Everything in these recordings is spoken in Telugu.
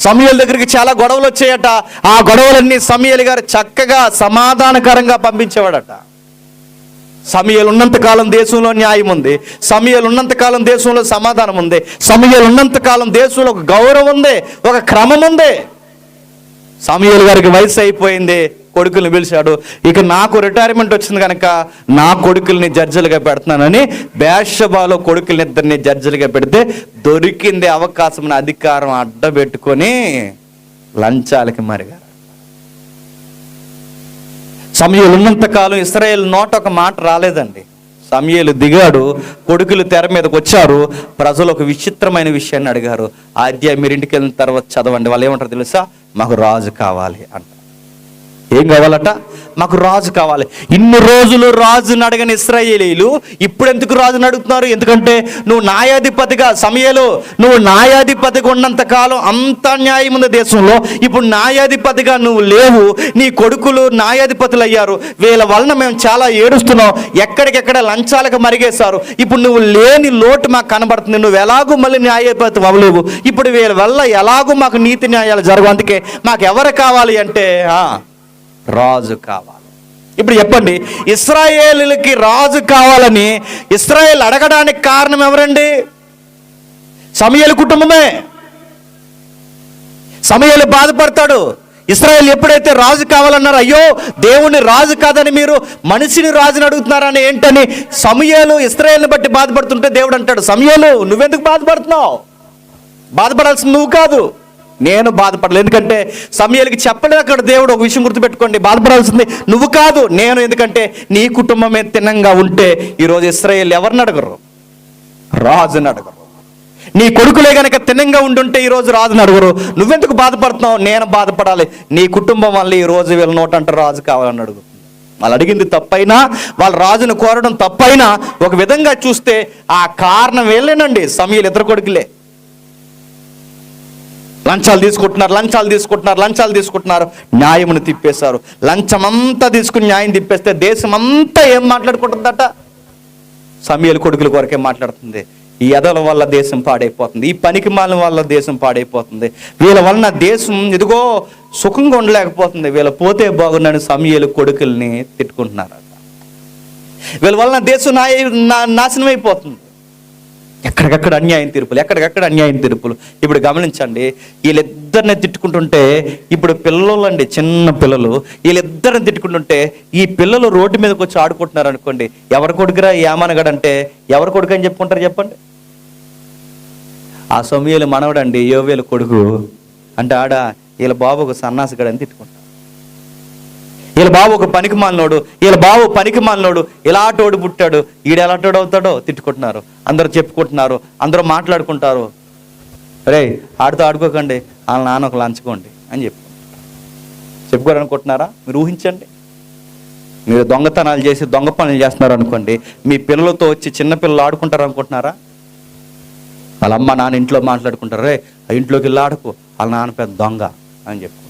సమయల దగ్గరికి చాలా గొడవలు వచ్చాయట. ఆ గొడవలన్నీ సమయలు గారు చక్కగా సమాధానకరంగా పంపించేవాడట. సమయలు ఉన్నంతకాలం దేశంలో న్యాయం ఉంది. సమయలు ఉన్నంతకాలం దేశంలో సమాధానం ఉంది. సమయలు ఉన్నంతకాలం దేశంలో ఒక గౌరవం ఉంది. ఒక క్రమం ఉంది. సమయలు గారికి వయసు అయిపోయింది. కొడుకుల్ని పిలిచాడు ఇక నాకు రిటైర్మెంట్ వచ్చింది కనుక నా కొడుకుల్ని జడ్జిలుగా పెడుతున్నానని బేషబాలో కొడుకుల్ని ఇద్దరిని జడ్జిలుగా పెడితే దొరికింది అవకాశం అధికారం అడ్డబెట్టుకొని లంచాలకి మరిగారు. సమయలు ఉన్నంతకాలం ఇస్రాయేల్ నోట ఒక మాట రాలేదండి. సమయలు దిగాడు కొడుకులు తెర మీదకి వచ్చారు ప్రజలు ఒక విచిత్రమైన విషయాన్ని అడిగారు. ఆద్య అధ్యాయం మీరు ఇంటికి వెళ్ళిన తర్వాత చదవండి వాళ్ళు ఏమంటారు తెలుసా? మాకు రాజు కావాలి అంట. ఏం కావాలట? మాకు రాజు కావాలి. ఇన్ని రోజులు రాజుని అడగని ఇస్రాయేలీలు ఇప్పుడు ఎందుకు రాజుని అడుగుతున్నారు? ఎందుకంటే నువ్వు న్యాయాధిపతిగా సమయలు నువ్వు న్యాయాధిపతిగా ఉన్నంత కాలం అంత న్యాయం ఉంది దేశంలో ఇప్పుడు న్యాయాధిపతిగా నువ్వు లేవు. నీ కొడుకులు న్యాయాధిపతులు అయ్యారు వీళ్ళ వలన మేము చాలా ఏడుస్తున్నాం. ఎక్కడికెక్కడ లంచాలకు మరిగేశారు. ఇప్పుడు నువ్వు లేని లోటు మాకు కనబడుతుంది. నువ్వు ఎలాగూ మళ్ళీ న్యాయాధిపతి అవ్వలేవు. ఇప్పుడు వీళ్ళ వల్ల ఎలాగూ మాకు నీతి న్యాయాలు జరగవు. అందుకే మాకు ఎవరు కావాలి అంటే రాజు కావాలి. ఇప్పుడు చెప్పండి ఇస్రాయేలులకి రాజు కావాలని ఇస్రాయేల్ అడగడానికి కారణం ఎవరండి? సమయలు కుటుంబమే. సమయలు బాధపడతాడు. ఇస్రాయల్ ఎప్పుడైతే రాజు కావాలన్నారో అయ్యో దేవుణ్ణి రాజు కాదని మీరు మనిషిని రాజుని అడుగుతున్నారని ఏంటని సమయాలు ఇస్రాయల్ని బట్టి బాధపడుతుంటే దేవుడు అంటాడు సమయాలు నువ్వెందుకు బాధపడుతున్నావు? బాధపడాల్సింది నువ్వు కాదు. నేను బాధపడలేదు. ఎందుకంటే సమయాలకి చెప్పలేదు అక్కడ దేవుడు. ఒక విషయం గుర్తుపెట్టుకోండి. బాధపడాల్సింది నువ్వు కాదు నేను ఎందుకంటే నీ కుటుంబమే తిన్నంగా ఉంటే ఈరోజు ఇస్రాయేల్ ఎవరిని అడగరు? రాజుని అడగరు. నీ కొడుకులే గనక తిన్నంగా ఉండుంటే ఈరోజు రాజుని అడుగురు. నువ్వెందుకు బాధపడుతున్నావు? నేను బాధపడాలి. నీ కుటుంబం వల్ల ఈ రోజు వీళ్ళ నోటంట రాజు కావాలని అడుగు. వాళ్ళు అడిగింది తప్పైనా వాళ్ళ రాజును కోరడం తప్పైనా ఒక విధంగా చూస్తే ఆ కారణం వెళ్ళేనండి. సమయలు ఇద్దరు కొడుకులే. లంచాలు తీసుకుంటున్నారు లంచాలు తీసుకుంటున్నారు లంచాలు తీసుకుంటున్నారు. న్యాయమును తిప్పేశారు. లంచం అంతా తీసుకుని న్యాయం తిప్పేస్తే దేశం అంతా ఏం మాట్లాడుకుంటుందట? సమయాలు కొడుకుల కొరకే మాట్లాడుతుంది. ఈ ఎదల వల్ల దేశం పాడైపోతుంది. ఈ పనికి మాలిన వల్ల దేశం పాడైపోతుంది. వీళ్ళ వలన దేశం ఇదిగో సుఖంగా ఉండలేకపోతుంది. వీళ్ళ పోతే బాగుండని సమయలు కొడుకుల్ని తిట్టుకుంటున్నారట. వీళ్ళ వలన దేశం నా- నాశనం అయిపోతుంది ఎక్కడికక్కడ అన్యాయం తీర్పులు ఎక్కడికక్కడ అన్యాయం తీర్పులు. ఇప్పుడు గమనించండి వీళ్ళిద్దరిని తిట్టుకుంటుంటే ఇప్పుడు పిల్లలు అండి చిన్న పిల్లలు వీళ్ళిద్దరిని తిట్టుకుంటుంటే ఈ పిల్లలు రోడ్డు మీదకి వచ్చి ఆడుకుంటున్నారు అనుకోండి ఎవరి కొడుకురా ఏమనగడంటే ఎవరి కొడుకు అని చెప్పుకుంటారు చెప్పండి? ఆ సమయంలో మనవడండి యోవేలు కొడుకు అంటే ఆడ వీళ్ళ బాబు ఒక తిట్టుకుంటారు. వీళ్ళ బాబు ఒక పనికి మాలినోడు వీళ్ళ బాబు పనికి మాలినోడు ఇలాంటోడు పుట్టాడు. ఈడు ఎలాంటోడు అవుతాడో తిట్టుకుంటున్నారు. అందరూ చెప్పుకుంటున్నారు అందరూ మాట్లాడుకుంటారు. రే ఆడుతూ ఆడుకోకండి వాళ్ళ నాన్న ఒక లంచుకోండి అని చెప్పు. చెప్పుకోరనుకుంటున్నారా మీరు ఊహించండి. మీరు దొంగతనాలు చేసి దొంగ పనులు చేస్తున్నారు అనుకోండి మీ పిల్లలతో వచ్చి చిన్న పిల్లలు ఆడుకుంటారు అనుకుంటున్నారా వాళ్ళ అమ్మ నాన్న ఇంట్లో మాట్లాడుకుంటారు రే ఆ ఇంట్లోకి వెళ్ళి ఆడుకో వాళ్ళ నాన్న పెద్ద దొంగ అని చెప్పు.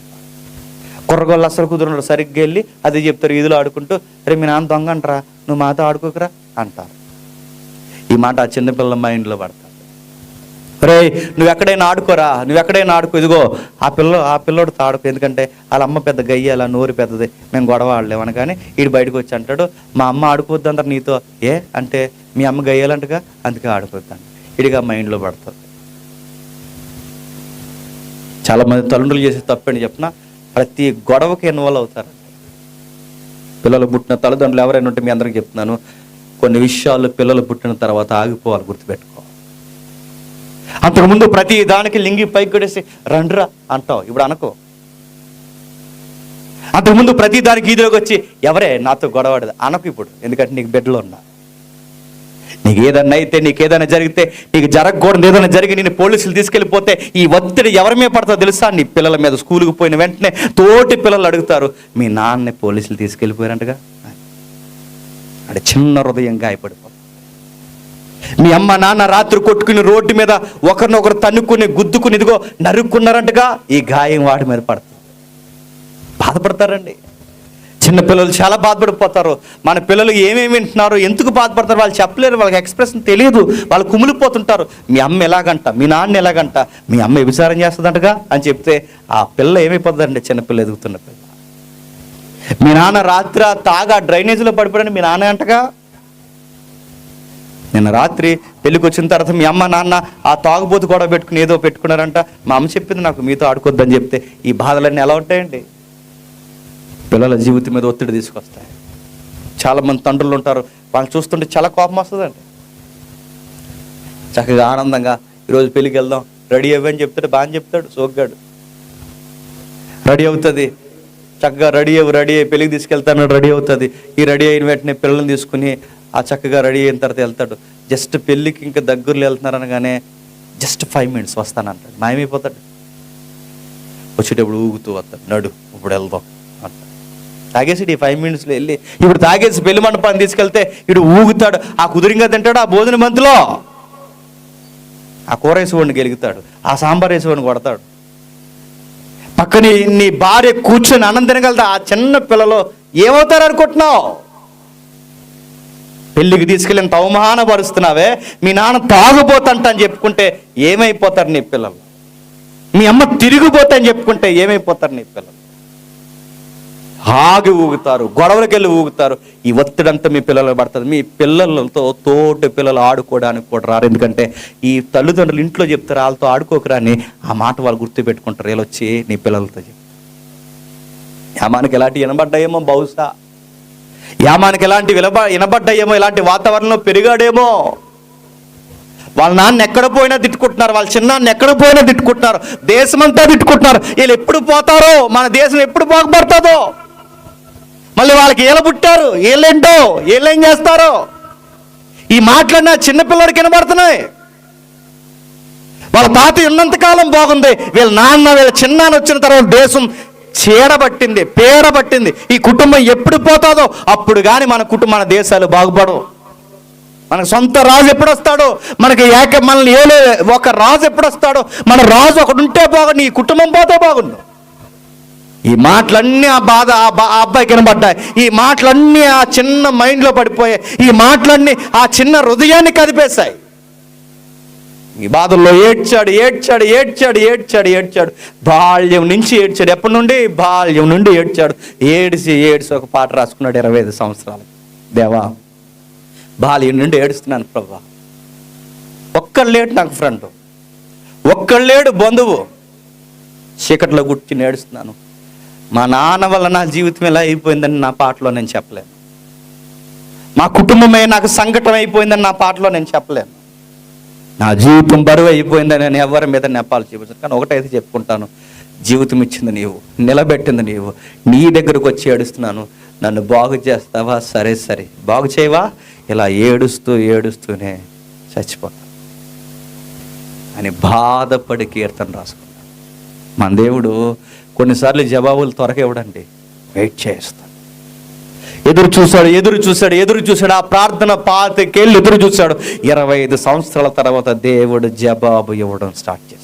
కుర్రగోళ్ళు అసలు కుదురు సరిగ్గా వెళ్ళి అది చెప్తారు ఈదులో ఆడుకుంటూ రే మీ నాన్న దొంగ అంటారా? నువ్వు మాతో ఆడుకోకరా? అంటారు. ఈ మాట ఆ చిన్నపిల్ల మైండ్లో పడతారు. రే నువ్వు ఎక్కడైనా ఆడుకోరా? నువ్వు ఎక్కడైనా ఆడుకో ఇదిగో ఆ పిల్ల ఆ పిల్లోడితో ఆడుకో. ఎందుకంటే వాళ్ళ అమ్మ పెద్ద గయ్య అలా నోరు పెద్దది. మేము గొడవ ఆడలేమని కానీ ఈడు బయటకు వచ్చి అంటాడు మా అమ్మ ఆడుకోవద్దు అంటారు నీతో. ఏ? అంటే మీ అమ్మ గయ్యాలంటగా? అందుకే ఆడుకోవద్దు ఇడిగా మైండ్లో పడుతుంది చాలామంది తల్లిదండ్రులు చేసే తప్పని చెప్పిన ప్రతి గొడవకి ఇన్వాల్వ్ అవుతారు. పిల్లలు పుట్టిన తల్లిదండ్రులు ఎవరైనా ఉంటే మీ అందరికి చెప్తున్నాను కొన్ని విషయాలు పిల్లలు పుట్టిన తర్వాత ఆగిపోవాలి గుర్తుపెట్టుకో. అంతకుముందు ప్రతి దానికి లింగి పైకి కొడేసి రండ్రా అంటావు ఇప్పుడు అనుకో. అంతకుముందు ప్రతి దానికి ఈదిలోకి వచ్చి ఎవరే నాతో గొడవడదు అనకు ఇప్పుడు ఎందుకంటే నీకు బిడ్డలో ఉన్నా. నీకు ఏదన్నా అయితే నీకు ఏదైనా జరిగితే నీకు జరగకూడదు ఏదైనా జరిగి నేను పోలీసులు తీసుకెళ్ళిపోతే ఈ ఒత్తిడి ఎవరి మీద పడుతుందో తెలుసా? నీ పిల్లల మీద స్కూల్కి పోయిన వెంటనే తోటి పిల్లలు అడుగుతారు మీ నాన్నని పోలీసులు తీసుకెళ్ళిపోయారంటగా? అంటే చిన్న హృదయం గాయపడిపోతుంది. మీ అమ్మ నాన్న రాత్రి కొట్టుకుని రోడ్డు మీద ఒకరినొకరు తన్నుకుని గుద్దుకుని ఇదిగో నరుక్కున్నారంటగా ఈ గాయం వాడి మీద పడుతుంది. బాధపడతారండి. చిన్న పిల్లలు చాలా బాధపడిపోతారు. మన పిల్లలు ఏమేమి వింటున్నారు ఎందుకు బాధపడతారు వాళ్ళు చెప్పలేరు వాళ్ళకి ఎక్స్ప్రెషన్ తెలియదు. వాళ్ళు కుమిలిపోతుంటారు. మీ అమ్మ ఎలాగంట? మీ నాన్న ఎలాగంట? మీ అమ్మ విచారం చేస్తుందంటగా? అని చెప్తే ఆ పిల్ల ఏమైపోతుందండి చిన్న పిల్ల ఎదుగుతున్న పిల్ల. మీ నాన్న రాత్రి తాగా డ్రైనేజీలో పడిపోయాడని మీ నాన్న అంటగా? నిన్న రాత్రి పెళ్ళికి వచ్చిన తర్వాత మీ అమ్మ నాన్న ఆ తాగుబోతు కూడా పెట్టుకుని ఏదో పెట్టుకున్నారంట. మా అమ్మ చెప్పింది నాకు మీతో ఆడుకోద్దని చెప్తే ఈ బాధలన్నీ ఎలా ఉంటాయండి? పిల్లల జీవితం మీద ఒత్తిడి తీసుకొస్తాయి. చాలామంది తండ్రులు ఉంటారు. వాళ్ళు చూస్తుంటే చాలా కోపం వస్తుందండి. చక్కగా ఆనందంగా ఈరోజు పెళ్ళికి వెళ్దాం. రెడీ అవ్వని చెప్తాడు బాగా చెప్తాడు సోగ్గాడు. రెడీ అవుతుంది. చక్కగా రెడీ అవ్వు రెడీ అయ్యి పెళ్ళికి తీసుకెళ్తాను రెడీ అవుతుంది. ఈ రెడీ అయిన వెంటనే పిల్లల్ని తీసుకుని ఆ చక్కగా రెడీ అయిన తర్వాత వెళ్తాడు. జస్ట్ పెళ్ళికి ఇంకా దగ్గరలో వెళ్తున్నారు అనగానే జస్ట్ ఫైవ్ మినిట్స్ వస్తానంటాడు. మాయమైపోతాడు. వచ్చేటప్పుడు ఊగుతూ వస్తాడు. నడు ఇప్పుడు వెళ్దాం. తాగేసి ఈ ఫైవ్ మినిట్స్లో వెళ్ళి ఇప్పుడు తాగేసి పెళ్ళి మండపాన్ని తీసుకెళ్తే ఇడు ఊగుతాడు. ఆ కుదిరింగా తింటాడు ఆ భోజన మంతులో ఆ కూర వేసేవాడిని గెలుగుతాడు. ఆ సాంబార్ వేసేవాడిని కొడతాడు. పక్కన నీ భార్య కూర్చొని అన్నం తినగలదా? ఆ చిన్న పిల్లలు ఏమవుతారు అనుకుంటున్నావు? పెళ్ళికి తీసుకెళ్ళిన అవమానపరుస్తున్నావే మీ నాన్న తాగుపోతంట అని చెప్పుకుంటే ఏమైపోతారు నీ పిల్లలు? మీ అమ్మ తిరిగిపోతా అని చెప్పుకుంటే ఏమైపోతారు నీ పిల్లలు? ఆగి ఊగుతారు గొడవలకి వెళ్ళి ఊగుతారు. ఈ ఒత్తిడంతా మీ పిల్లలు పడుతుంది. మీ పిల్లలతో తోటి పిల్లలు ఆడుకోవడానికి కూడా రారు. ఎందుకంటే ఈ తల్లిదండ్రులు ఇంట్లో చెప్తారు వాళ్ళతో ఆడుకోకరాని ఆ మాట వాళ్ళు గుర్తు పెట్టుకుంటారు వీళ్ళు వచ్చి నీ పిల్లలతో చెప్పి. యామానికి ఎలాంటి వినబడ్డాయేమో బహుశా. యామానికి ఎలాంటి వినబ వినబడ్డాయేమో ఇలాంటి వాతావరణంలో పెరిగాడేమో. వాళ్ళ నాన్న ఎక్కడ పోయినా తిట్టుకుంటున్నారు. వాళ్ళ చిన్నాన్న ఎక్కడ పోయినా తిట్టుకుంటున్నారు. దేశమంతా తిట్టుకుంటున్నారు. వీళ్ళు ఎప్పుడు పోతారో మన దేశం ఎప్పుడు బాగుపడుతుందో. మళ్ళీ వాళ్ళకి ఏల పుట్టారు? ఏళ్ళేంటో ఏళ్ళేం చేస్తారో? ఈ మాటలన్నా చిన్నపిల్లడికి వినబడుతున్నాయి. వాళ్ళ తాత ఉన్నంతకాలం బాగుంది. వీళ్ళ నాన్న వీళ్ళ చిన్నాన్న వచ్చిన తర్వాత దేశం చీడబట్టింది పేడబట్టింది ఈ కుటుంబం ఎప్పుడు పోతాదో అప్పుడు కానీ మన కుటుంబ మన దేశాలు బాగుపడవు. మన సొంత రాజు ఎప్పుడు వస్తాడో మనకి ఏక మనల్ని ఏలే ఒక రాజు ఎప్పుడు వస్తాడో మన రాజు ఒకడు ఉంటే బాగుండు ఈ కుటుంబం పోతే బాగుండు. ఈ మాటలన్నీ ఆ బాధ ఆ బా- ఆ ఈ మాటలన్నీ ఆ చిన్న మైండ్లో పడిపోయాయి. ఈ మాటలన్నీ ఆ చిన్న హృదయాన్ని కదిపేశాయి. ఈ బాధల్లో ఏడ్చాడు ఏడ్చాడు ఏడ్చాడు ఏడ్చాడు ఏడ్చాడు. బాల్యం నుంచి ఏడ్చాడు. ఎప్పటి నుండి? బాల్యం నుండి ఏడ్చాడు. ఏడిసి ఏడిసి ఒక పాట రాసుకున్నాడు ఇరవై ఐదు సంవత్సరాలు. దేవా బాల్యం నుండి ఏడుస్తున్నాను ప్రభా. ఒక్కడు లేడు నాకు ఫ్రెండ్. ఒక్కడు లేడు బంధువు. చీకట్లో గుర్చి ఏడుస్తున్నాను మా నాన్న వల్ల నా జీవితం ఎలా అయిపోయిందని నా పాటలో నేను చెప్పలేను. మా కుటుంబమే నాకు సంకటం అయిపోయిందని నా పాటలో నేను చెప్పలేను. నా జీవితం బరువు అయిపోయిందని నేను ఎవరి మీద నెప్పాలు చూపించాను. కానీ ఒకటైతే చెప్పుకుంటాను. జీవితం ఇచ్చింది నీవు నిలబెట్టింది నీవు. నీ దగ్గరకు వచ్చి ఏడుస్తున్నాను. నన్ను బాగు చేస్తావా? సరే సరే. బాగు చేయవా? ఇలా ఏడుస్తూ ఏడుస్తూనే చచ్చిపోతా. అని బాధపడి కీర్తన రాసుకున్నాను. మన దేవుడు కొన్నిసార్లు జవాబులు త్వరగా ఇవ్వడండి. వెయిట్ చేస్తాడు ఎదురు చూశాడు ఎదురు చూశాడు ఎదురు చూశాడు. ఆ ప్రార్థన పాతకెళ్ళి ఎదురు చూశాడు. ఇరవై ఐదు సంవత్సరాల తర్వాత దేవుడు జవాబు ఇవ్వడం స్టార్ట్ చేస్తాడు